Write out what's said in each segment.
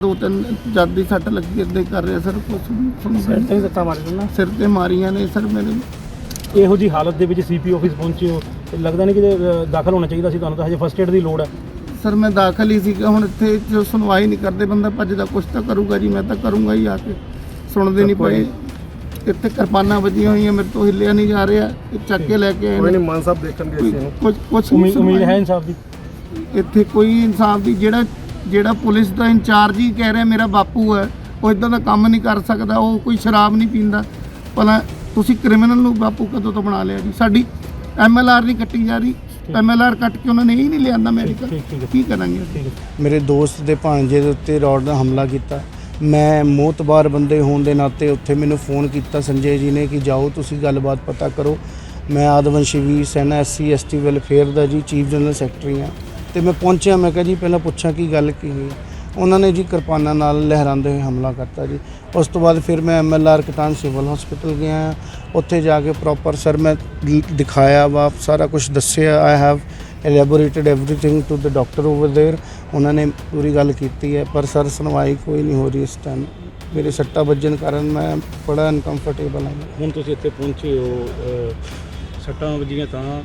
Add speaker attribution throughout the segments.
Speaker 1: ਦੋ ਤਿੰਨ ਜਦ ਦੀ ਸੱਟ ਲੱਗੀ ਹੀ ਕਰ ਰਿਹਾ ਸਰ ਕੁਝ
Speaker 2: ਸਿਰ ਤੇ ਵੀ ਸੱਟਾਂ ਮਾਰੀ ਨਾ
Speaker 1: ਸਿਰ ਤੇ ਮਾਰੀਆਂ ਨੇ ਸਰ ਮੇਰੇ।
Speaker 2: ਇਹੋ ਜੀ ਹਾਲਤ ਦੇ ਵਿੱਚ ਸੀਪੀ ਆਫਿਸ ਪਹੁੰਚੇ ਹੋ ਤੇ ਲੱਗਦਾ ਨਹੀਂ ਕਿ ਦਾਖਲ ਹੋਣਾ ਚਾਹੀਦਾ ਸੀ ਤੁਹਾਨੂੰ ਤਾਂ ਹਜੇ ਫਸਟ ਏਡ ਦੀ ਲੋੜ ਹੈ।
Speaker 1: ਸਰ ਮੈਂ ਦਾਖਲ ਹੀ ਸੀਗਾ ਹੁਣ ਇੱਥੇ ਜੋ ਸੁਣਵਾਈ ਨਹੀਂ ਕਰਦੇ ਬੰਦਾ ਭੱਜਦਾ ਕੁਛ ਤਾਂ ਕਰੂਗਾ ਜੀ ਮੈਂ ਤਾਂ ਕਰੂੰਗਾ ਹੀ ਆ ਕੇ। ਸੁਣਦੇ ਨਹੀਂ ਪਏ। ਇੱਥੇ ਕਿਰਪਾਨਾਂ ਵੱਜੀਆਂ ਹੋਈਆਂ ਮੇਰੇ ਤੋਂ ਹਿੱਲਿਆ ਨਹੀਂ ਜਾ ਰਿਹਾ ਇਹ ਚੱਕ ਕੇ ਲੈ ਕੇ ਆਏ
Speaker 3: ਕੋਈ
Speaker 1: ਨੇ।
Speaker 3: ਨਹੀਂ ਮਾਨ ਸਾਹਿਬ ਦੇਖਣਗੇ ਇਸ ਨੂੰ
Speaker 1: ਕੁਝ ਕੁਝ
Speaker 2: ਉਮੀਦ ਉਮੀਦ ਹੈ ਇਨਸਾਫ ਦੀ।
Speaker 1: ਇੱਥੇ ਕੋਈ ਇਨਸਾਫ ਦੀ ਜਿਹੜਾ ਜਿਹੜਾ ਪੁਲਿਸ ਦਾ ਇੰਚਾਰਜ ਹੀ ਕਹਿ ਰਿਹਾ ਮੇਰਾ ਬਾਪੂ ਹੈ ਉਹ ਇਦਾਂ ਦਾ ਕੰਮ ਨਹੀਂ ਕਰ ਸਕਦਾ ਉਹ ਕੋਈ ਸ਼ਰਾਬ ਨਹੀਂ ਪੀਂਦਾ। ਭਲਾ ਤੁਸੀਂ ਕ੍ਰਿਮੀਨਲ ਨੂੰ ਬਾਪੂ ਕਦੋਂ ਤੋਂ ਬਣਾ ਲਿਆ ਜੀ? ਸਾਡੀ ਐਮਐਲਆਰ ਨਹੀਂ ਕੱਟੀ ਜਾ ਰਹੀ। ਐਮਐਲਆਰ ਕੱਟ ਕੇ ਉਹਨਾਂ ਨੇ ਇਹ ਨਹੀਂ ਲਿਆਂਦਾ ਮੈਡੀਕਲ
Speaker 2: ਹੈ
Speaker 1: ਕੀ ਕਰਾਂਗੇ
Speaker 2: ਹੈ
Speaker 4: ਮੇਰੇ ਦੋਸਤ ਦੇ ਭਾਣਜੇ ਦੇ ਉੱਤੇ ਰੌਡ ਦਾ ਹਮਲਾ ਕੀਤਾ। ਮੈਂ ਮੋਤਬਾਰ ਬੰਦੇ ਹੋਣ ਦੇ ਨਾਤੇ ਉੱਥੇ ਮੈਨੂੰ ਫੋਨ ਕੀਤਾ ਸੰਜੇ ਜੀ ਨੇ ਕਿ ਜਾਓ ਤੁਸੀਂ ਗੱਲਬਾਤ ਪਤਾ ਕਰੋ। ਮੈਂ ਆਦਵੰਸ਼ੀ ਵੀ ਸੈਨਾ ਐਸਸੀ ਐਸਟੀ ਵੈਲਫੇਅਰ ਦਾ ਜੀ ਚੀਫ ਜਨਰਲ ਸੈਕਟਰੀ ਆ ਤੇ ਮੈਂ ਪਹੁੰਚਿਆ ਮੈਂ ਕਿਹਾ ਜੀ ਪਹਿਲਾਂ ਪੁੱਛਾਂ ਕੀ ਗੱਲ ਕੀ ਹੋਈ ਉਹਨਾਂ ਨੇ ਜੀ ਕਿਰਪਾਨਾਂ ਨਾਲ ਲਹਿਰਾਉਂਦੇ ਹੋਏ ਹਮਲਾ ਕਰਤਾ ਜੀ ਉਸ ਤੋਂ ਬਾਅਦ ਫਿਰ ਮੈਂ ਐਮਐਲਆਰ ਕਟਾਨ ਸਿਵਲ ਹਸਪੀਟਲ ਗਿਆ ਉੱਥੇ ਜਾ ਕੇ ਪ੍ਰੋਪਰ ਸਰ ਮੈਂ ਲ- ਦਿਖਾਇਆ ਵਾ ਸਾਰਾ ਕੁਝ ਦੱਸਿਆ I have elaborated everything to the doctor over there ਉਹਨਾਂ ਨੇ ਪੂਰੀ ਗੱਲ ਕੀਤੀ ਹੈ ਪਰ ਸਰ ਸੁਣਵਾਈ ਕੋਈ ਨਹੀਂ ਹੋ ਰਹੀ ਇਸ ਟਾਈਮ ਮੇਰੇ ਸੱਟਾ ਵੱਜਣ ਕਾਰਨ ਮੈਂ ਬੜਾ ਅਨਕੰਫਰਟੇਬਲ ਹਾਂ
Speaker 2: ਹੁਣ ਤੁਸੀਂ ਇੱਥੇ ਪਹੁੰਚੇ ਹੋ ਅ, ਸੱਟਾਂ ਵੱਜੀਆਂ ਤਾਂ
Speaker 4: ਹਾਂ।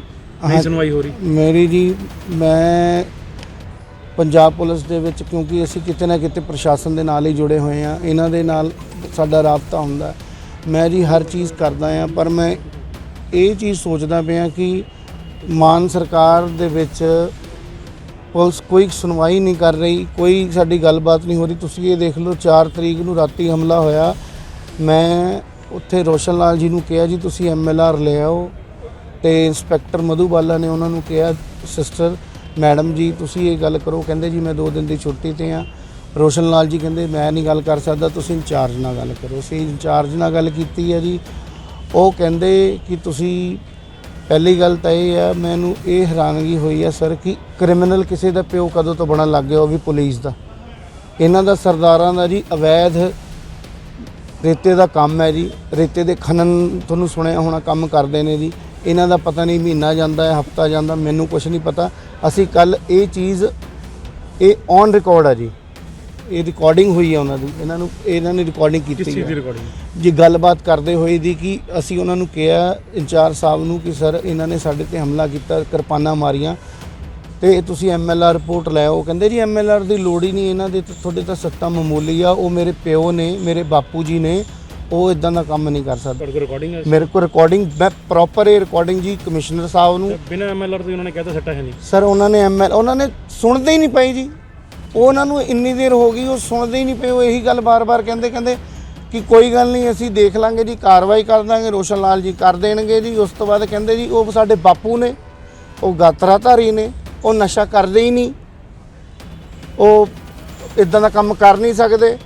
Speaker 2: ਨਹੀਂ ਸੁਣਵਾਈ ਹੋ ਰਹੀ?
Speaker 4: ਮੇਰੀ ਜੀ ਮੈਂ ਪੰਜਾਬ ਪੁਲਿਸ ਦੇ ਵਿੱਚ ਕਿਉਂਕਿ ਅਸੀਂ ਕਿਤੇ ਨਾ ਕਿਤੇ ਪ੍ਰਸ਼ਾਸਨ ਦੇ ਨਾਲ ਹੀ ਜੁੜੇ ਹੋਏ ਆ ਇਹਨਾਂ ਦੇ ਨਾਲ ਸਾਡਾ ਰਾਬਤਾ ਹੁੰਦਾ। ਮੈਂ ਜੀ ਹਰ ਚੀਜ਼ ਕਰਦਾ ਆ ਪਰ ਮੈਂ ਇਹ ਚੀਜ਼ ਸੋਚਦਾ ਪਿਆ ਕਿ ਮਾਨ ਸਰਕਾਰ ਦੇ ਵਿੱਚ ਪੁਲਿਸ ਕੋਈ ਸੁਣਵਾਈ ਨਹੀਂ ਕਰ ਰਹੀ ਕੋਈ ਸਾਡੀ ਗੱਲਬਾਤ ਨਹੀਂ ਹੋ ਰਹੀ। ਤੁਸੀਂ ਇਹ ਦੇਖ ਲਓ 4 ਤਰੀਕ ਨੂੰ ਰਾਤੀ ਹਮਲਾ ਹੋਇਆ। ਮੈਂ ਉੱਥੇ ਰੋਸ਼ਨ ਲਾਲ ਜੀ ਨੂੰ ਕਿਹਾ ਜੀ ਤੁਸੀਂ ਐਮਐਲਆਰ ਲੈ ਆਓ। ਤੇ ਇੰਸਪੈਕਟਰ ਮਧੂਬਾਲਾ ਨੇ ਉਹਨਾਂ ਨੂੰ ਕਿਹਾ ਸਿਸਟਰ ਮੈਡਮ ਜੀ, ਤੁਸੀਂ ਇਹ ਗੱਲ ਕਰੋ। ਕਹਿੰਦੇ, ਜੀ, ਮੈਂ 2 ਦਿਨ ਦੀ ਛੁੱਟੀ ਤੇ ਆ ਰੋਸ਼ਨ ਲਾਲ ਜੀ ਕਹਿੰਦੇ, ਮੈਂ ਨਹੀਂ ਗੱਲ ਕਰ ਸਕਦਾ, ਤੁਸੀਂ ਇੰਚਾਰਜ ਨਾਲ ਗੱਲ ਕਰੋ। ਅਸੀਂ ਇੰਚਾਰਜ ਨਾਲ ਗੱਲ ਕੀਤੀ ਹੈ ਜੀ। ਉਹ ਕਹਿੰਦੇ ਕਿ ਤੁਸੀਂ, ਪਹਿਲੀ ਗੱਲ ਤਾਂ ਇਹ ਹੈ, ਮੈਨੂੰ ਇਹ ਹੈਰਾਨਗੀ ਹੋਈ ਹੈ, ਸਰ, ਕਿ ਕ੍ਰਿਮੀਨਲ ਕਿਸੇ ਦਾ ਪਿਓ ਕਦੋਂ ਤੋਂ ਬਣਨ ਲੱਗ ਗਿਆ, ਉਹ ਵੀ ਪੁਲਿਸ ਦਾ। ਇਹਨਾਂ ਦਾ ਸਰਦਾਰਾਂ ਦਾ ਜੀ ਅਵੈਧ ਰੇਤੇ ਦਾ ਕੰਮ ਹੈ ਜੀ। ਰੇਤੇ ਦੇ ਖਨਨ, ਤੁਹਾਨੂੰ ਸੁਣਿਆ ਹੋਣਾ, ਕੰਮ ਕਰਦੇ ਨੇ ਜੀ। ਇਹਨਾਂ ਦਾ ਪਤਾ ਨਹੀਂ ਮਹੀਨਾ ਜਾਂਦਾ ਹੈ ਹਫਤਾ ਜਾਂਦਾ ਮੈਨੂੰ ਕੁਝ ਨਹੀਂ ਪਤਾ। ਅਸੀਂ ਕੱਲ ਇਹ ਚੀਜ਼ ਇਹ ਔਨ ਰਿਕਾਰਡ ਹੈ ਜੀ। ਇਹ ਰਿਕਾਰਡਿੰਗ ਹੋਈ ਹੈ ਉਹਨਾਂ ਦੀ। ਇਹਨਾਂ ਨੂੰ ਇਹਨਾਂ ਨੇ ਰਿਕਾਰਡਿੰਗ ਕੀਤੀ ਹੈ ਜੀ ਗੱਲਬਾਤ ਕਰਦੇ ਹੋਏ ਦੀ ਕਿ ਅਸੀਂ ਉਹਨਾਂ ਨੂੰ ਕਿਹਾ ਇੰਚਾਰਜ ਸਾਹਿਬ ਨੂੰ ਕਿ ਸਰ ਇਹਨਾਂ ਨੇ ਸਾਡੇ ਤੇ ਹਮਲਾ ਕੀਤਾ ਕਿਰਪਾਨਾਂ ਮਾਰੀਆਂ। ਤੇ ਤੁਸੀਂ ਐਮਐਲਆਰ ਰਿਪੋਰਟ ਲੈ ਆਓ। ਕਹਿੰਦੇ ਜੀ ਐਮਐਲਆਰ ਦੀ ਲੋੜ ਹੀ ਨਹੀਂ ਇਹਨਾਂ ਦੇ ਤੁਹਾਡੇ ਤਾਂ ਸੱਤਾ ਮਾਮੂਲੀ ਆ। ਉਹ ਮੇਰੇ ਪਿਓ ਨੇ ਮੇਰੇ ਬਾਪੂ ਜੀ ਨੇ ਉਹ ਇਦਾਂ ਦਾ ਕੰਮ ਨਹੀਂ ਕਰ ਸਕਦੇ।
Speaker 2: ਤੁਹਾਡੇ ਕੋਲ ਰਿਕਾਰਡਿੰਗ ਹੈ
Speaker 4: ਮੇਰੇ ਕੋਲ ਰਿਕਾਰਡਿੰਗ ਮੈਂ ਪ੍ਰੋਪਰ ਇਹ ਰਿਕਾਰਡਿੰਗ ਜੀ ਕਮਿਸ਼ਨਰ ਸਾਹਿਬ ਨੂੰ।
Speaker 2: ਬਿਨਾਂ ਐਮਐਲਆਰ ਤੋਂ ਉਹਨਾਂ ਨੇ ਕਹਿਤਾ ਸੱਟਾ ਹੈ ਨਹੀਂ।
Speaker 4: ਸਰ ਉਹਨਾਂ ਨੇ ਐਮਐਲ ਉਹਨਾਂ ਨੇ ਸੁਣਦੇ ਹੀ ਨਹੀਂ ਪਏ ਜੀ। ਉਹ ਉਹਨਾਂ ਨੂੰ ਇੰਨੀ ਦੇਰ ਹੋ ਗਈ ਉਹ ਸੁਣਦੇ ਹੀ ਨਹੀਂ ਪਏ ਉਹ ਇਹੀ ਗੱਲ ਬਾਰ-ਬਾਰ ਕਹਿੰਦੇ ਕਹਿੰਦੇ ਕਿ ਕੋਈ ਗੱਲ ਨਹੀਂ ਅਸੀਂ ਦੇਖ ਲਾਂਗੇ ਜੀ ਕਾਰਵਾਈ ਕਰ ਦਾਂਗੇ ਰੋਸ਼ਨ ਲਾਲ ਜੀ ਕਰ ਦੇਣਗੇ ਜੀ। ਉਸ ਤੋਂ ਬਾਅਦ ਕਹਿੰਦੇ ਜੀ ਉਹ ਸਾਡੇ ਬਾਪੂ ਨੇ ਉਹ ਗਾਤਰਾਧਾਰੀ ਨੇ ਉਹ ਨਸ਼ਾ ਕਰਦੇ ਹੀ ਨਹੀਂ। ਉਹ ਇਦਾਂ ਦਾ ਕੰਮ ਕਰ ਨਹੀਂ ਸਕਦੇ।